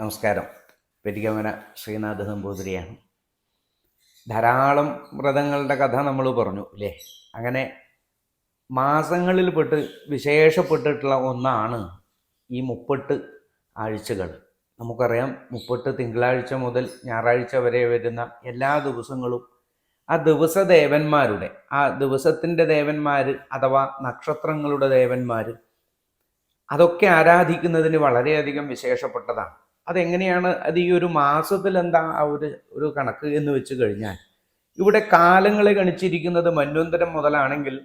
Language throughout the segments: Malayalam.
നമസ്കാരം. പെരികമന ശ്രീനാഥ നമ്പൂതിരിയാണ് ധാരാളം വ്രതങ്ങളുടെ കഥ നമ്മൾ പറഞ്ഞു അല്ലേ? അങ്ങനെ മാസങ്ങളിൽ പെട്ട് വിശേഷപ്പെട്ടിട്ടുള്ള ഒന്നാണ് ഈ മുപ്പെട്ട് ആഴ്ചകൾ. നമുക്കറിയാം മുപ്പെട്ട് തിങ്കളാഴ്ച മുതൽ ഞായറാഴ്ച വരെ വരുന്ന എല്ലാ ദിവസങ്ങളും ആ ദിവസ ദേവന്മാരുടെ ആ ദിവസത്തിന്റെ ദേവന്മാർ അഥവാ നക്ഷത്രങ്ങളുടെ ദേവന്മാർ അതൊക്കെ ആരാധിക്കുന്നതിന് വളരെയധികം വിശേഷപ്പെട്ടതാണ്. അതെങ്ങനെയാണ്? അത് ഈ ഒരു മാസത്തിൽ എന്താ ആ ഒരു ഒരു കണക്ക് എന്ന് വെച്ച് കഴിഞ്ഞാൽ ഇവിടെ കാലങ്ങളെ ഗണിച്ചിരിക്കുന്നത് മന്വന്തരം മുതലാണെങ്കിൽ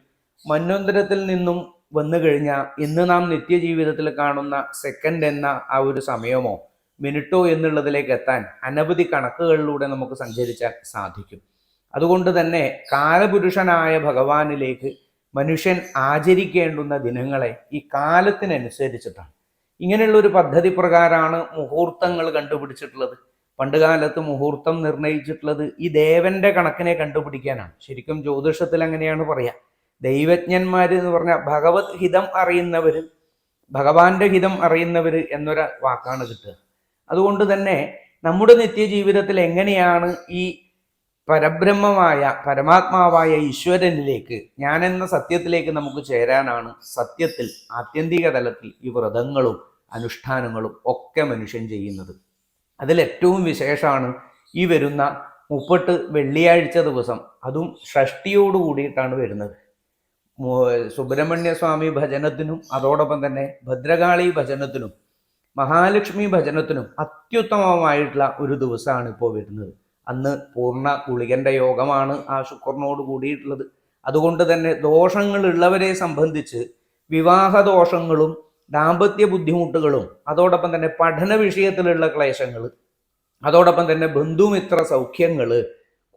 മന്വന്തരത്തിൽ നിന്നും വന്നു കഴിഞ്ഞാൽ ഇന്ന് നാം നിത്യജീവിതത്തിൽ കാണുന്ന സെക്കൻഡ് എന്ന ആ ഒരു സമയമോ മിനിറ്റോ എന്നുള്ളതിലേക്ക് എത്താൻ അനവധി കണക്കുകളിലൂടെ നമുക്ക് സഞ്ചരിച്ചാൽ സാധിക്കും. അതുകൊണ്ട് തന്നെ കാലപുരുഷനായ ഭഗവാനിലേക്ക് മനുഷ്യൻ ആചരിക്കേണ്ടുന്ന ദിനങ്ങളെ ഈ കാലത്തിനനുസരിച്ചിട്ടാണ്. ഇങ്ങനെയുള്ള ഒരു പദ്ധതി പ്രകാരമാണ് മുഹൂർത്തങ്ങൾ കണ്ടുപിടിച്ചിട്ടുള്ളത്. പണ്ട് കാലത്ത് മുഹൂർത്തം നിർണയിച്ചിട്ടുള്ളത് ഈ ദേവന്റെ കണക്കിനെ കണ്ടുപിടിക്കാനാണ്. ശരിക്കും ജ്യോതിഷത്തിൽ അങ്ങനെയാണ് പറയാ. ദൈവജ്ഞന്മാർ എന്ന് പറഞ്ഞാൽ ഭഗവത് ഹിതം അറിയുന്നവർ ഭഗവാന്റെ ഹിതം അറിയുന്നവർ എന്നൊരു വാക്കാണ് കിട്ടുക. അതുകൊണ്ട് തന്നെ നമ്മുടെ നിത്യജീവിതത്തിൽ എങ്ങനെയാണ് ഈ പരബ്രഹ്മമായ പരമാത്മാവായ ഈശ്വരനിലേക്ക് ഞാനെന്ന സത്യത്തിലേക്ക് നമുക്ക് ചേരാനാണ് സത്യത്തിൽ ആത്യന്തിക തലത്തിൽ ഈ വ്രതങ്ങളും അനുഷ്ഠാനങ്ങളും ഒക്കെ മനുഷ്യൻ ചെയ്യുന്നത്. അതിലേറ്റവും വിശേഷമാണ് ഈ വരുന്ന മുപ്പട്ട് വെള്ളിയാഴ്ച ദിവസം അതും ഷഷ്ടിയോട് കൂടിയിട്ടാണ് വരുന്നത്. സുബ്രഹ്മണ്യ സ്വാമി ഭജനത്തിനും അതോടൊപ്പം തന്നെ ഭദ്രകാളി ഭജനത്തിനും മഹാലക്ഷ്മി ഭജനത്തിനും അത്യുത്തമമായിട്ടുള്ള ഒരു ദിവസമാണ് ഇപ്പോൾ വരുന്നത്. അന്ന് പൂർണ ഗുളികന്റെ യോഗമാണ് ആ ശുക്രനോട് കൂടിയിട്ടുള്ളത്. അതുകൊണ്ട് തന്നെ ദോഷങ്ങളുള്ളവരെ സംബന്ധിച്ച് വിവാഹ ദോഷങ്ങളും ദാമ്പത്യ ബുദ്ധിമുട്ടുകളും അതോടൊപ്പം തന്നെ പഠന വിഷയത്തിലുള്ള ക്ലേശങ്ങൾ അതോടൊപ്പം തന്നെ ബന്ധുമിത്ര സൗഖ്യങ്ങൾ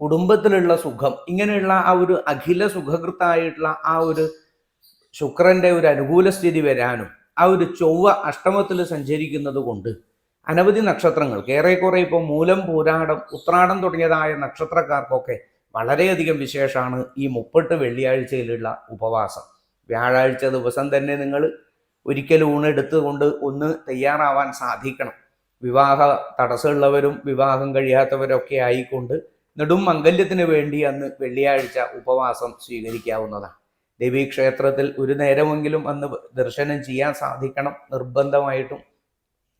കുടുംബത്തിലുള്ള സുഖം ഇങ്ങനെയുള്ള ആ ഒരു അഖില സുഖകൃത്തായിട്ടുള്ള ആ ഒരു ശുക്രന്റെ ഒരു അനുകൂല സ്ഥിതി വരാനും ആ ഒരു ചൊവ്വ അഷ്ടമത്തിൽ സഞ്ചരിക്കുന്നത് കൊണ്ട് അനവധി നക്ഷത്രങ്ങൾ. ഏറെക്കുറെ ഇപ്പോൾ മൂലം പൂരാടം ഉത്രാടം തുടങ്ങിയതായ നക്ഷത്രക്കാർക്കൊക്കെ വളരെയധികം വിശേഷമാണ് ഈ മുപ്പെട്ട് വെള്ളിയാഴ്ചയിലുള്ള ഉപവാസം. വ്യാഴാഴ്ച ദിവസം തന്നെ നിങ്ങൾ ഒരിക്കലും ഊണെടുത്തുകൊണ്ട് ഒന്ന് തയ്യാറാവാൻ സാധിക്കണം. വിവാഹ തടസ്സമുള്ളവരും വിവാഹം കഴിയാത്തവരൊക്കെ ആയിക്കൊണ്ട് നെടും മംഗല്യത്തിന് വേണ്ടി അന്ന് വെള്ളിയാഴ്ച ഉപവാസം സ്വീകരിക്കാവുന്നതാണ്. ദേവീക്ഷേത്രത്തിൽ ഒരു നേരമെങ്കിലും അന്ന് ദർശനം ചെയ്യാൻ സാധിക്കണം. നിർബന്ധമായിട്ടും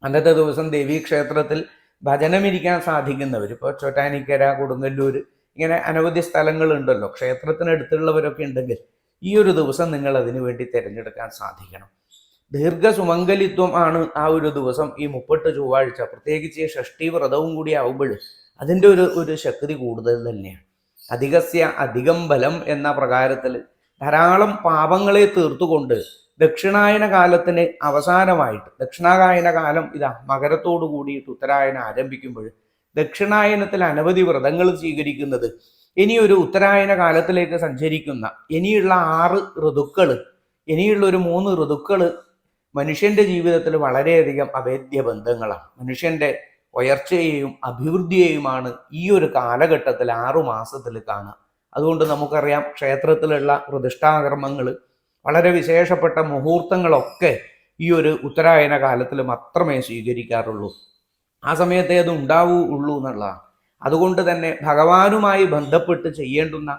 അന്നത്തെ ദിവസം ദേവീക്ഷേത്രത്തിൽ ഭജനമിരിക്കാൻ സാധിക്കുന്നവർ ഇപ്പോൾ ചൊട്ടാനിക്കര കൊടുങ്ങല്ലൂർ ഇങ്ങനെ അനവധി സ്ഥലങ്ങളുണ്ടല്ലോ. ക്ഷേത്രത്തിനടുത്തുള്ളവരൊക്കെ ഉണ്ടെങ്കിൽ ഈ ഒരു ദിവസം നിങ്ങൾ അതിനു വേണ്ടി തിരഞ്ഞെടുക്കാൻ സാധിക്കണം. ദീർഘസുമംഗലിത്വം ആണ് ആ ഒരു ദിവസം ഈ മുപ്പെട്ട് ചൊവ്വാഴ്ച. പ്രത്യേകിച്ച് ഈ ഷഷ്ടി വ്രതവും കൂടി ആവുമ്പോൾ അതിന്റെ ഒരു ഒരു ശക്തി കൂടുതൽ തന്നെയാണ്. അധികസ്യ അധികം ബലം എന്ന പ്രകാരത്തിൽ ധാരാളം പാപങ്ങളെ തീർത്തുകൊണ്ട് ദക്ഷിണായന കാലത്തിന് അവസാനമായിട്ട് ദക്ഷിണാകായന കാലം ഇതാ മകരത്തോടു കൂടിയിട്ട് ഉത്തരായനം ആരംഭിക്കുമ്പോൾ ദക്ഷിണായനത്തിൽ അനവധി വ്രതങ്ങൾ സ്വീകരിക്കുന്നത്. ഇനിയൊരു ഉത്തരായന കാലത്തിലേക്ക് സഞ്ചരിക്കുന്ന ഇനിയുള്ള ആറ് ഋതുക്കൾ ഇനിയുള്ള ഒരു മൂന്ന് ഋതുക്കൾ മനുഷ്യന്റെ ജീവിതത്തിൽ വളരെയധികം അഭേദ്യ ബന്ധങ്ങളാണ്. മനുഷ്യന്റെ ഉയർച്ചയെയും അഭിവൃദ്ധിയെയുമാണ് ഈ ഒരു കാലഘട്ടത്തിൽ ആറു മാസത്തിൽ കാണുക. അതുകൊണ്ട് നമുക്കറിയാം ക്ഷേത്രത്തിലുള്ള പ്രതിഷ്ഠാകർമ്മങ്ങൾ വളരെ വിശേഷപ്പെട്ട മുഹൂർത്തങ്ങളൊക്കെ ഈ ഒരു ഉത്തരായന കാലത്തിൽ മാത്രമേ സ്വീകരിക്കാറുള്ളൂ. ആ സമയത്തേ അത് ഉണ്ടാവൂ ഉള്ളൂ എന്നുള്ളതാണ്. അതുകൊണ്ട് തന്നെ ഭഗവാനുമായി ബന്ധപ്പെട്ട് ചെയ്യേണ്ടുന്ന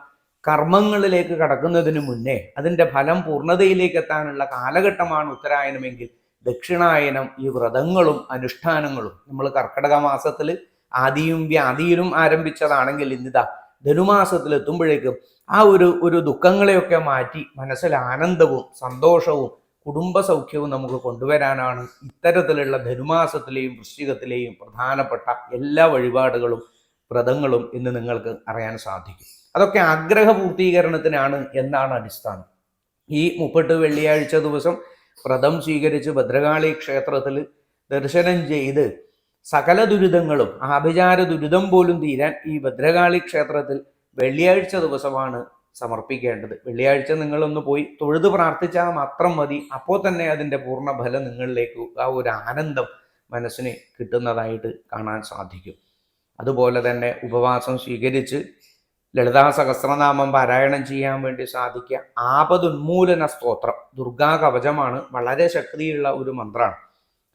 കർമ്മങ്ങളിലേക്ക് കടക്കുന്നതിന് മുന്നേ അതിന്റെ ഫലം പൂർണതയിലേക്ക് എത്താനുള്ള കാലഘട്ടമാണ് ഉത്തരായനമെങ്കിൽ ദക്ഷിണായനം ഈ വ്രതങ്ങളും അനുഷ്ഠാനങ്ങളും നമ്മൾ കർക്കടക മാസത്തിൽ ആദിയും വ്യാധിയിലും ആരംഭിച്ചതാണെങ്കിൽ ഇന്നിതാ ധനുമാസത്തിൽ എത്തുമ്പോഴേക്കും ആ ഒരു ഒരു ദുഃഖങ്ങളെയൊക്കെ മാറ്റി മനസ്സിൽ ആനന്ദവും സന്തോഷവും കുടുംബ സൗഖ്യവും നമുക്ക് കൊണ്ടുവരാനാണ് ഇത്തരത്തിലുള്ള ധനുമാസത്തിലെയും വൃശ്ചികത്തിലെയും പ്രധാനപ്പെട്ട എല്ലാ വഴിപാടുകളും വ്രതങ്ങളും ഇന്ന് നിങ്ങൾക്ക് അറിയാൻ സാധിക്കും. അതൊക്കെ ആഗ്രഹ പൂർത്തീകരണത്തിനാണ് എന്നാണ് അടിസ്ഥാനം. ഈ മുപ്പെട്ട് വെള്ളിയാഴ്ച ദിവസം വ്രതം സ്വീകരിച്ച് ഭദ്രകാളി ക്ഷേത്രത്തിൽ ദർശനം ചെയ്ത് സകല ദുരിതങ്ങളും ആഭിചാര ദുരിതം പോലും തീരാൻ ഈ ഭദ്രകാളി ക്ഷേത്രത്തിൽ വെള്ളിയാഴ്ച ദിവസമാണ് സമർപ്പിക്കേണ്ടത്. വെള്ളിയാഴ്ച നിങ്ങളൊന്ന് പോയി തൊഴുത് പ്രാർത്ഥിച്ചാൽ മാത്രം മതി. അപ്പോൾ തന്നെ അതിന്റെ പൂർണ ഫലം നിങ്ങളിലേക്ക് ആ ഒരു ആനന്ദം മനസ്സിന് കിട്ടുന്നതായിട്ട് കാണാൻ സാധിക്കും. അതുപോലെ തന്നെ ഉപവാസം സ്വീകരിച്ച് ലളിതാ സഹസ്രനാമം പാരായണം ചെയ്യാൻ വേണ്ടി സാധിക്കുക. ആപതുന്മൂലന സ്തോത്രം ദുർഗാ കവചമാണ് വളരെ ശക്തിയുള്ള ഒരു മന്ത്രമാണ്.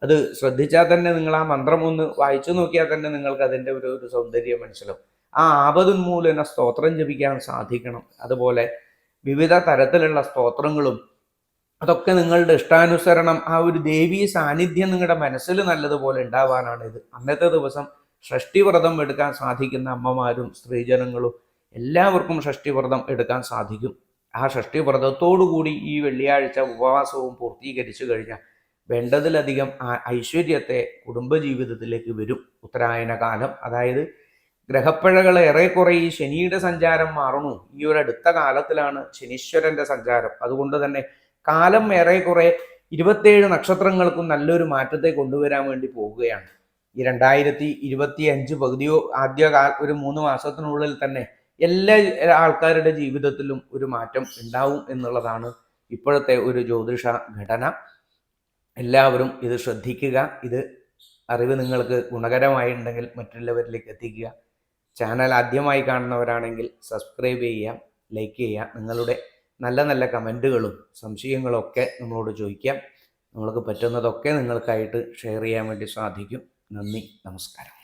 അത് ശ്രദ്ധിച്ചാൽ തന്നെ നിങ്ങൾ ആ മന്ത്രം ഒന്ന് വായിച്ചു നോക്കിയാൽ തന്നെ നിങ്ങൾക്ക് അതിന്റെ ഒരു ഒരു സൗന്ദര്യം മനസ്സിലാവും. ആ ആപതുന്മൂലന സ്തോത്രം ജപിക്കാൻ സാധിക്കണം. അതുപോലെ വിവിധ തരത്തിലുള്ള സ്തോത്രങ്ങളും അതൊക്കെ നിങ്ങളുടെ ഇഷ്ടാനുസരണം ആ ഒരു ദേവീ സാന്നിധ്യം നിങ്ങളുടെ മനസ്സിൽ നല്ലതുപോലെ ഉണ്ടാവാനാണ് ഇത്. അന്നത്തെ ദിവസം ഷഷ്ടിവ്രതം എടുക്കാൻ സാധിക്കുന്ന അമ്മമാരും സ്ത്രീജനങ്ങളും എല്ലാവർക്കും ഷഷ്ടിവ്രതം എടുക്കാൻ സാധിക്കും. ആ ഷഷ്ടിവ്രതത്തോടുകൂടി ഈ വെള്ളിയാഴ്ച ഉപവാസവും പൂർത്തീകരിച്ചു കഴിഞ്ഞാൽ വേണ്ടതിലധികം ഐശ്വര്യത്തെ കുടുംബജീവിതത്തിലേക്ക് വരും ഉത്തരായന കാലം അതായത് ഗ്രഹപ്പിഴകൾ ഏറെക്കുറെ ഈ ശനിയുടെ സഞ്ചാരം മാറണു ഈ ഒരു അടുത്ത കാലത്തിലാണ് ശനീശ്വരന്റെ സഞ്ചാരം. അതുകൊണ്ട് തന്നെ കാലം ഏറെക്കുറെ ഇരുപത്തേഴ് നക്ഷത്രങ്ങൾക്കും നല്ലൊരു മാറ്റത്തെ കൊണ്ടുവരാൻ വേണ്ടി പോവുകയാണ് ഈ രണ്ടായിരത്തി ഇരുപത്തി അഞ്ച് പകുതിയോ ആദ്യ ഒരു മൂന്ന് മാസത്തിനുള്ളിൽ തന്നെ എല്ലാ ആൾക്കാരുടെ ജീവിതത്തിലും ഒരു മാറ്റം ഉണ്ടാവും എന്നുള്ളതാണ് ഇപ്പോഴത്തെ ഒരു ജ്യോതിഷ ഘടന. എല്ലാവരും ഇത് ശ്രദ്ധിക്കുക. ഇത് അറിവ് നിങ്ങൾക്ക് ഗുണകരമായിട്ടുണ്ടെങ്കിൽ മറ്റുള്ളവരിലേക്ക് എത്തിക്കുക. ചാനൽ ആദ്യമായി കാണുന്നവരാണെങ്കിൽ സബ്സ്ക്രൈബ് ചെയ്യുക ലൈക്ക് ചെയ്യുക. നിങ്ങളുടെ നല്ല നല്ല കമന്റുകളും സംശയങ്ങളും ഒക്കെ നമ്മളോട് ചോദിക്കാം. നിങ്ങൾക്ക് പറ്റുന്നതൊക്കെ നിങ്ങൾക്കായിട്ട് ഷെയർ ചെയ്യാൻ വേണ്ടി സാധിക്കും. നന്ദി. നമസ്കാരം.